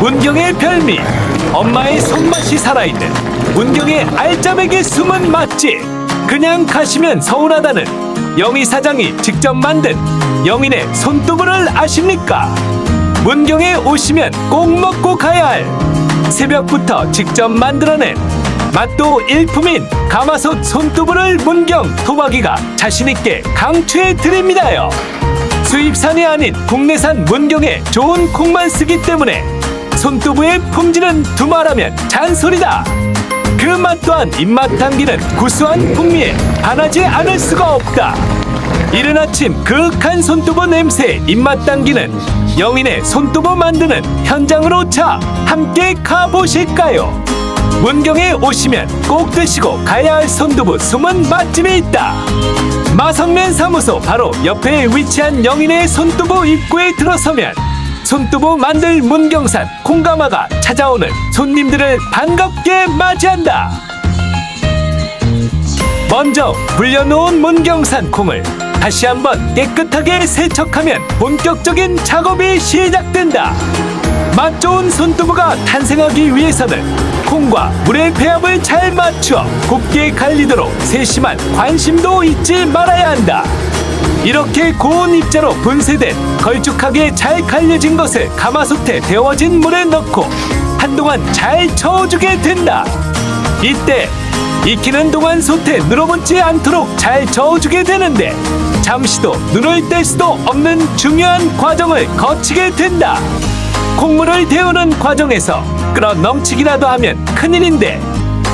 문경의 별미 엄마의 손맛이 살아있는 문경의 알짜배기 숨은 맛집 그냥 가시면 서운하다는 영희 사장이 직접 만든 영인의 손두부를 아십니까? 문경에 오시면 꼭 먹고 가야 할 새벽부터 직접 만들어낸 맛도 일품인 가마솥 손두부를 문경 토박이가 자신있게 강추해 드립니다요. 수입산이 아닌 국내산 문경의 좋은 콩만 쓰기 때문에 손두부의 품질은 두말하면 잔소리다. 그 맛 또한 입맛 당기는 구수한 풍미에 반하지 않을 수가 없다. 이른 아침 그윽한 손두부 냄새에 입맛 당기는 영인의 손두부 만드는 현장으로 차 함께 가보실까요? 문경에 오시면 꼭 드시고 가야 할 손두부 숨은 맛집이 있다. 마성면 사무소 바로 옆에 위치한 영인의 손두부 입구에 들어서면 손두부 만들 문경산 콩가마가 찾아오는 손님들을 반갑게 맞이한다. 먼저 불려놓은 문경산 콩을 다시 한번 깨끗하게 세척하면 본격적인 작업이 시작된다. 맛 좋은 손두부가 탄생하기 위해서는 콩과 물의 배합을 잘 맞추어 곱게 갈리도록 세심한 관심도 잊지 말아야 한다. 이렇게 고온 입자로 분쇄된 걸쭉하게 잘 갈려진 것을 가마솥에 데워진 물에 넣고 한동안 잘 저어주게 된다. 이때 익히는 동안 솥에 늘어붙지 않도록 잘 저어주게 되는데 잠시도 눈을 뗄 수도 없는 중요한 과정을 거치게 된다. 콩물을 데우는 과정에서 끓어 넘치기라도 하면 큰일인데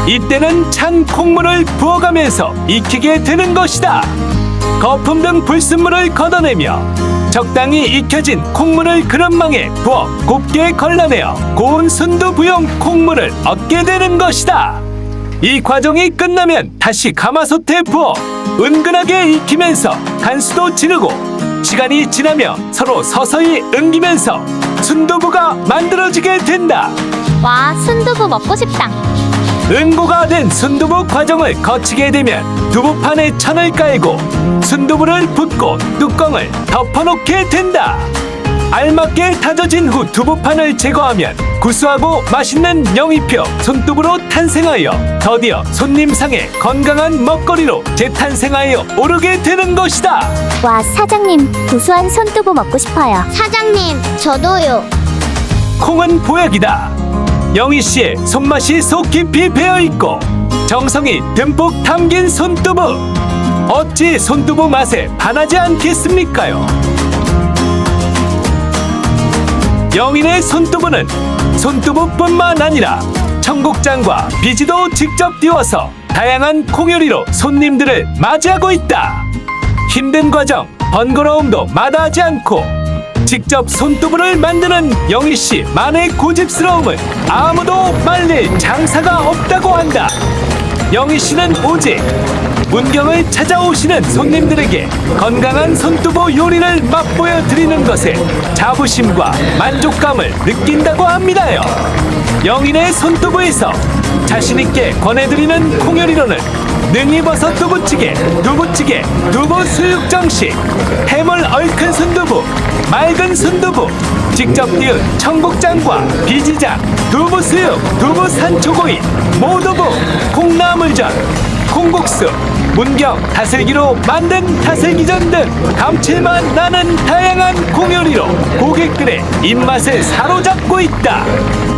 이때는 찬 콩물을 부어가면서 익히게 되는 것이다. 거품 등 불순물을 걷어내며 적당히 익혀진 콩물을 그릇망에 부어 곱게 걸러내어 고운 순두부용 콩물을 얻게 되는 것이다. 이 과정이 끝나면 다시 가마솥에 부어 은근하게 익히면서 간수도 지르고 시간이 지나며 서로 서서히 응기면서 순두부가 만들어지게 된다. 와, 순두부 먹고 싶다. 응고가 된 순두부 과정을 거치게 되면 두부판에 천을 깔고 순두부를 붓고 뚜껑을 덮어놓게 된다. 알맞게 다져진 후 두부판을 제거하면 구수하고 맛있는 영이표 손두부로 탄생하여 드디어 손님상에 건강한 먹거리로 재탄생하여 오르게 되는 것이다. 와, 사장님, 구수한 손두부 먹고 싶어요. 사장님, 저도요. 콩은 보약이다. 영희 씨의 손맛이 속 깊이 배어 있고 정성이 듬뿍 담긴 손두부. 어찌 손두부 맛에 반하지 않겠습니까요? 영인의 손두부는 손두부뿐만 아니라 청국장과 비지도 직접 띄워서 다양한 콩요리로 손님들을 맞이하고 있다. 힘든 과정, 번거로움도 마다하지 않고 직접 손두부를 만드는 영희 씨 만의 고집스러움은 아무도 말릴 장사가 없다고 한다. 영희 씨는 오직 문경을 찾아오시는 손님들에게 건강한 손두부 요리를 맛보여 드리는 것에 자부심과 만족감을 느낀다고 합니다요. 영인의 손두부에서 자신있게 권해드리는 콩요리로는 능이버섯 두부찌개, 두부찌개, 두부 수육정식, 해물 얼큰 순두부, 맑은 순두부, 직접 띄운 청국장과 비지장, 두부 수육, 두부 산초고기, 모두부, 콩나물전, 콩국수, 문경 다슬기로 만든 다슬기전 등 감칠맛 나는 다양한 콩요리로 고객들의 입맛을 사로잡고 있다.